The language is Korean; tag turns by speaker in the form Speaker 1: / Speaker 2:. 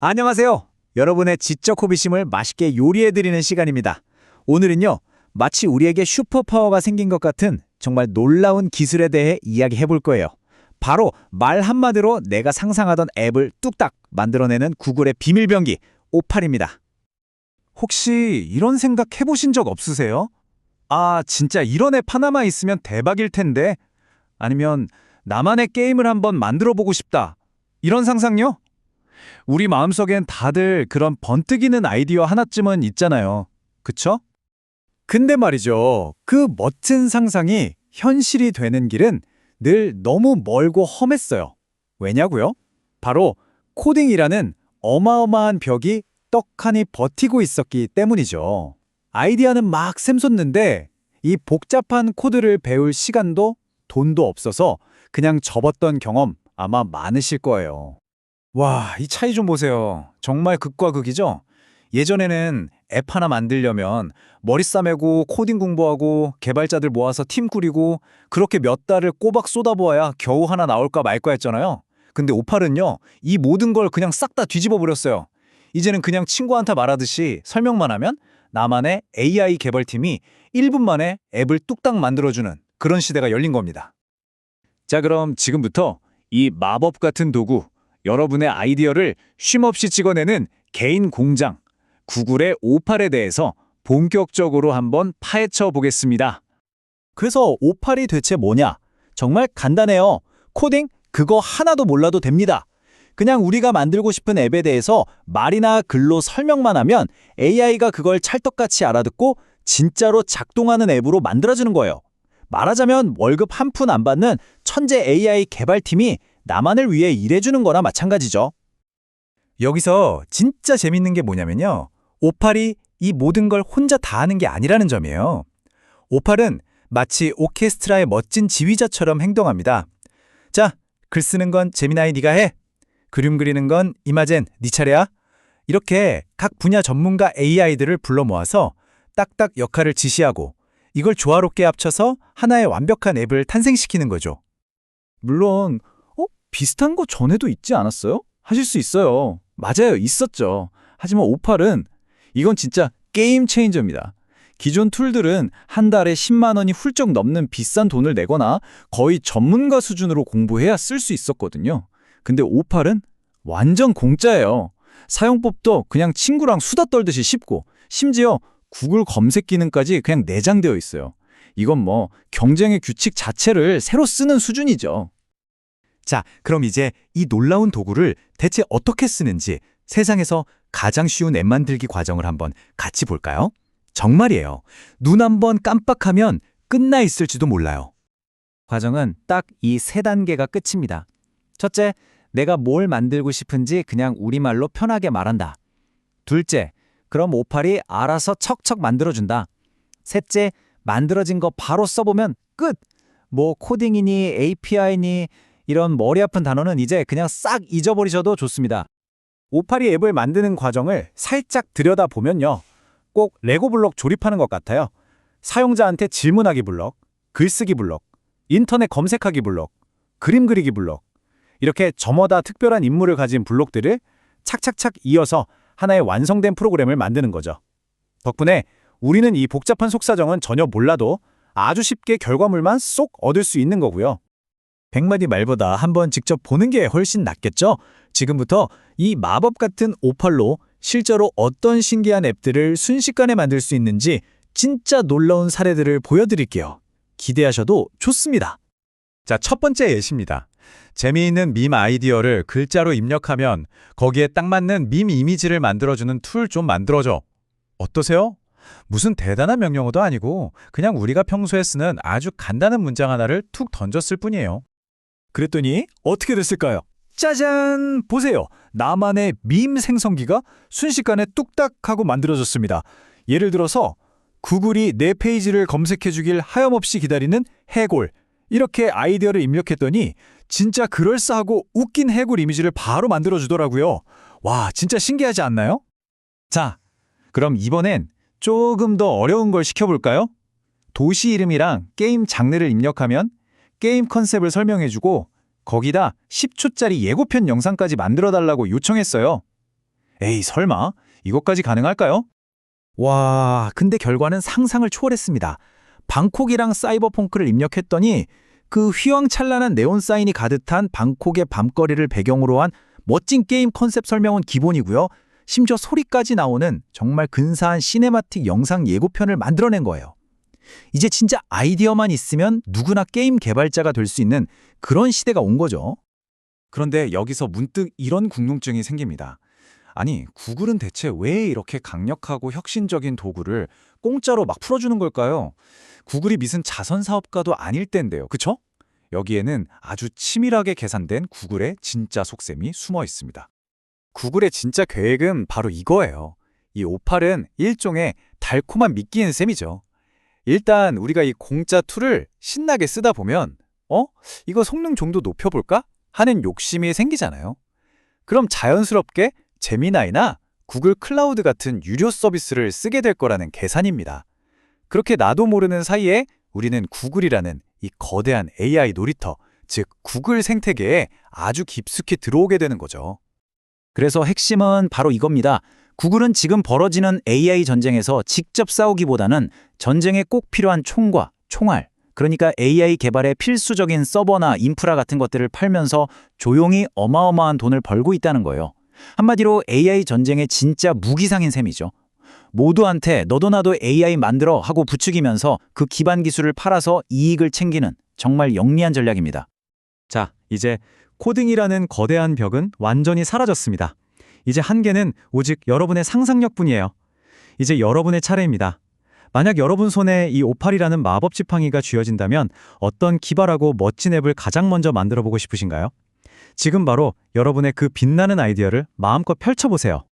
Speaker 1: 안녕하세요. 여러분의 지적 호기심을 맛있게 요리해드리는 시간입니다. 오늘은요, 마치 우리에게 슈퍼파워가 생긴 것 같은 정말 놀라운 기술에 대해 이야기해 볼 거예요. 바로 말 한마디로 내가 상상하던 앱을 뚝딱 만들어내는 구글의 비밀병기, 오팔입니다. 혹시 이런 생각 해보신 적 없으세요? 아, 진짜 이런 앱 하나만 있으면 대박일 텐데. 아니면 나만의 게임을 한번 만들어 보고 싶다. 이런 상상요? 우리 마음속엔 다들 그런 번뜩이는 아이디어 하나쯤은 있잖아요. 그쵸? 근데 말이죠. 그 멋진 상상이 현실이 되는 길은 늘 너무 멀고 험했어요. 왜냐고요? 바로 코딩이라는 어마어마한 벽이 떡하니 버티고 있었기 때문이죠. 아이디어는 막 샘솟는데 이 복잡한 코드를 배울 시간도 돈도 없어서 그냥 접었던 경험 아마 많으실 거예요. 와, 이 차이 좀 보세요. 정말 극과 극이죠? 예전에는 앱 하나 만들려면 머리 싸매고 코딩 공부하고 개발자들 모아서 팀 꾸리고 그렇게 몇 달을 꼬박 쏟아부어야 겨우 하나 나올까 말까 했잖아요. 근데 오팔은요, 이 모든 걸 그냥 싹 다 뒤집어 버렸어요. 이제는 그냥 친구한테 말하듯이 설명만 하면 나만의 AI 개발팀이 1분 만에 앱을 뚝딱 만들어주는 그런 시대가 열린 겁니다. 자, 그럼 지금부터 이 마법 같은 도구, 여러분의 아이디어를 쉼없이 찍어내는 개인 공장, 구글의 오팔에 대해서 본격적으로 한번 파헤쳐 보겠습니다. 그래서 오팔이 대체 뭐냐? 정말 간단해요. 코딩 그거 하나도 몰라도 됩니다. 그냥 우리가 만들고 싶은 앱에 대해서 말이나 글로 설명만 하면 AI가 그걸 찰떡같이 알아듣고 진짜로 작동하는 앱으로 만들어주는 거예요. 말하자면 월급 한 푼 안 받는 천재 AI 개발팀이 나만을 위해 일해주는 거나 마찬가지죠. 여기서 진짜 재밌는 게 뭐냐면요. 오팔이 이 모든 걸 혼자 다 하는 게 아니라는 점이에요. 오팔은 마치 오케스트라의 멋진 지휘자처럼 행동합니다. 자, 글 쓰는 건 재미나이 네가 해. 그림 그리는 건 이마젠 네 차례야. 이렇게 각 분야 전문가 AI들을 불러 모아서 딱딱 역할을 지시하고 이걸 조화롭게 합쳐서 하나의 완벽한 앱을 탄생시키는 거죠. 물론 어? 비슷한 거 전에도 있지 않았어요? 하실 수 있어요. 맞아요. 있었죠. 하지만 오팔은 이건 진짜 게임 체인저입니다. 기존 툴들은 한 달에 10만 원이 훌쩍 넘는 비싼 돈을 내거나 거의 전문가 수준으로 공부해야 쓸 수 있었거든요. 근데 오팔은 완전 공짜예요. 사용법도 그냥 친구랑 수다 떨듯이 쉽고 심지어 구글 검색 기능까지 그냥 내장되어 있어요. 이건 뭐 경쟁의 규칙 자체를 새로 쓰는 수준이죠. 자, 그럼 이제 이 놀라운 도구를 대체 어떻게 쓰는지 세상에서 가장 쉬운 앱 만들기 과정을 한번 같이 볼까요? 정말이에요. 눈 한번 깜빡하면 끝나 있을지도 몰라요. 과정은 딱 이 세 단계가 끝입니다. 첫째, 내가 뭘 만들고 싶은지 그냥 우리말로 편하게 말한다. 둘째, 그럼 오팔이 알아서 척척 만들어준다. 셋째, 만들어진 거 바로 써보면 끝! 뭐 코딩이니 API니 이런 머리 아픈 단어는 이제 그냥 싹 잊어버리셔도 좋습니다. 오팔이 앱을 만드는 과정을 살짝 들여다보면요. 꼭 레고 블록 조립하는 것 같아요. 사용자한테 질문하기 블록, 글쓰기 블록, 인터넷 검색하기 블록, 그림 그리기 블록. 이렇게 저마다 특별한 임무를 가진 블록들을 착착착 이어서 하나의 완성된 프로그램을 만드는 거죠. 덕분에 우리는 이 복잡한 속사정은 전혀 몰라도 아주 쉽게 결과물만 쏙 얻을 수 있는 거고요. 백마디 말보다 한번 직접 보는 게 훨씬 낫겠죠? 지금부터 이 마법 같은 오팔로 실제로 어떤 신기한 앱들을 순식간에 만들 수 있는지 진짜 놀라운 사례들을 보여드릴게요. 기대하셔도 좋습니다. 자, 첫 번째 예시입니다. 재미있는 밈 아이디어를 글자로 입력하면 거기에 딱 맞는 밈 이미지를 만들어주는 툴 좀 만들어줘. 어떠세요? 무슨 대단한 명령어도 아니고 그냥 우리가 평소에 쓰는 아주 간단한 문장 하나를 툭 던졌을 뿐이에요. 그랬더니 어떻게 됐을까요? 짜잔! 보세요. 나만의 밈 생성기가 순식간에 뚝딱 하고 만들어졌습니다. 예를 들어서 구글이 내 페이지를 검색해 주길 하염없이 기다리는 해골. 이렇게 아이디어를 입력했더니 진짜 그럴싸하고 웃긴 해골 이미지를 바로 만들어 주더라고요. 와, 진짜 신기하지 않나요? 자, 그럼 이번엔 조금 더 어려운 걸 시켜볼까요? 도시 이름이랑 게임 장르를 입력하면 게임 컨셉을 설명해주고 거기다 10초짜리 예고편 영상까지 만들어 달라고 요청했어요. 에이, 설마? 이것까지 가능할까요? 와, 근데 결과는 상상을 초월했습니다. 방콕이랑 사이버펑크를 입력했더니 그 휘황찬란한 네온 사인이 가득한 방콕의 밤거리를 배경으로 한 멋진 게임 컨셉 설명은 기본이고요. 심지어 소리까지 나오는 정말 근사한 시네마틱 영상 예고편을 만들어낸 거예요. 이제 진짜 아이디어만 있으면 누구나 게임 개발자가 될 수 있는 그런 시대가 온 거죠. 그런데 여기서 문득 이런 궁금증이 생깁니다. 아니, 구글은 대체 왜 이렇게 강력하고 혁신적인 도구를 공짜로 막 풀어주는 걸까요? 구글이 무슨 자선 사업가도 아닐 텐데요. 그쵸? 여기에는 아주 치밀하게 계산된 구글의 진짜 속셈이 숨어 있습니다. 구글의 진짜 계획은 바로 이거예요. 이 오팔은 일종의 달콤한 미끼인 셈이죠. 일단 우리가 이 공짜 툴을 신나게 쓰다 보면 어? 이거 성능 정도 높여볼까? 하는 욕심이 생기잖아요. 그럼 자연스럽게 제미나이나 구글 클라우드 같은 유료 서비스를 쓰게 될 거라는 계산입니다. 그렇게 나도 모르는 사이에 우리는 구글이라는 이 거대한 AI 놀이터, 즉 구글 생태계에 아주 깊숙이 들어오게 되는 거죠. 그래서 핵심은 바로 이겁니다. 구글은 지금 벌어지는 AI 전쟁에서 직접 싸우기보다는 전쟁에 꼭 필요한 총과 총알, 그러니까 AI 개발에 필수적인 서버나 인프라 같은 것들을 팔면서 조용히 어마어마한 돈을 벌고 있다는 거예요. 한마디로 AI 전쟁의 진짜 무기상인 셈이죠. 모두한테 너도 나도 AI 만들어 하고 부추기면서 그 기반 기술을 팔아서 이익을 챙기는 정말 영리한 전략입니다. 자, 이제 코딩이라는 거대한 벽은 완전히 사라졌습니다. 이제 한계는 오직 여러분의 상상력뿐이에요. 이제 여러분의 차례입니다. 만약 여러분 손에 이 오팔이라는 마법 지팡이가 쥐어진다면 어떤 기발하고 멋진 앱을 가장 먼저 만들어 보고 싶으신가요? 지금 바로 여러분의 그 빛나는 아이디어를 마음껏 펼쳐보세요.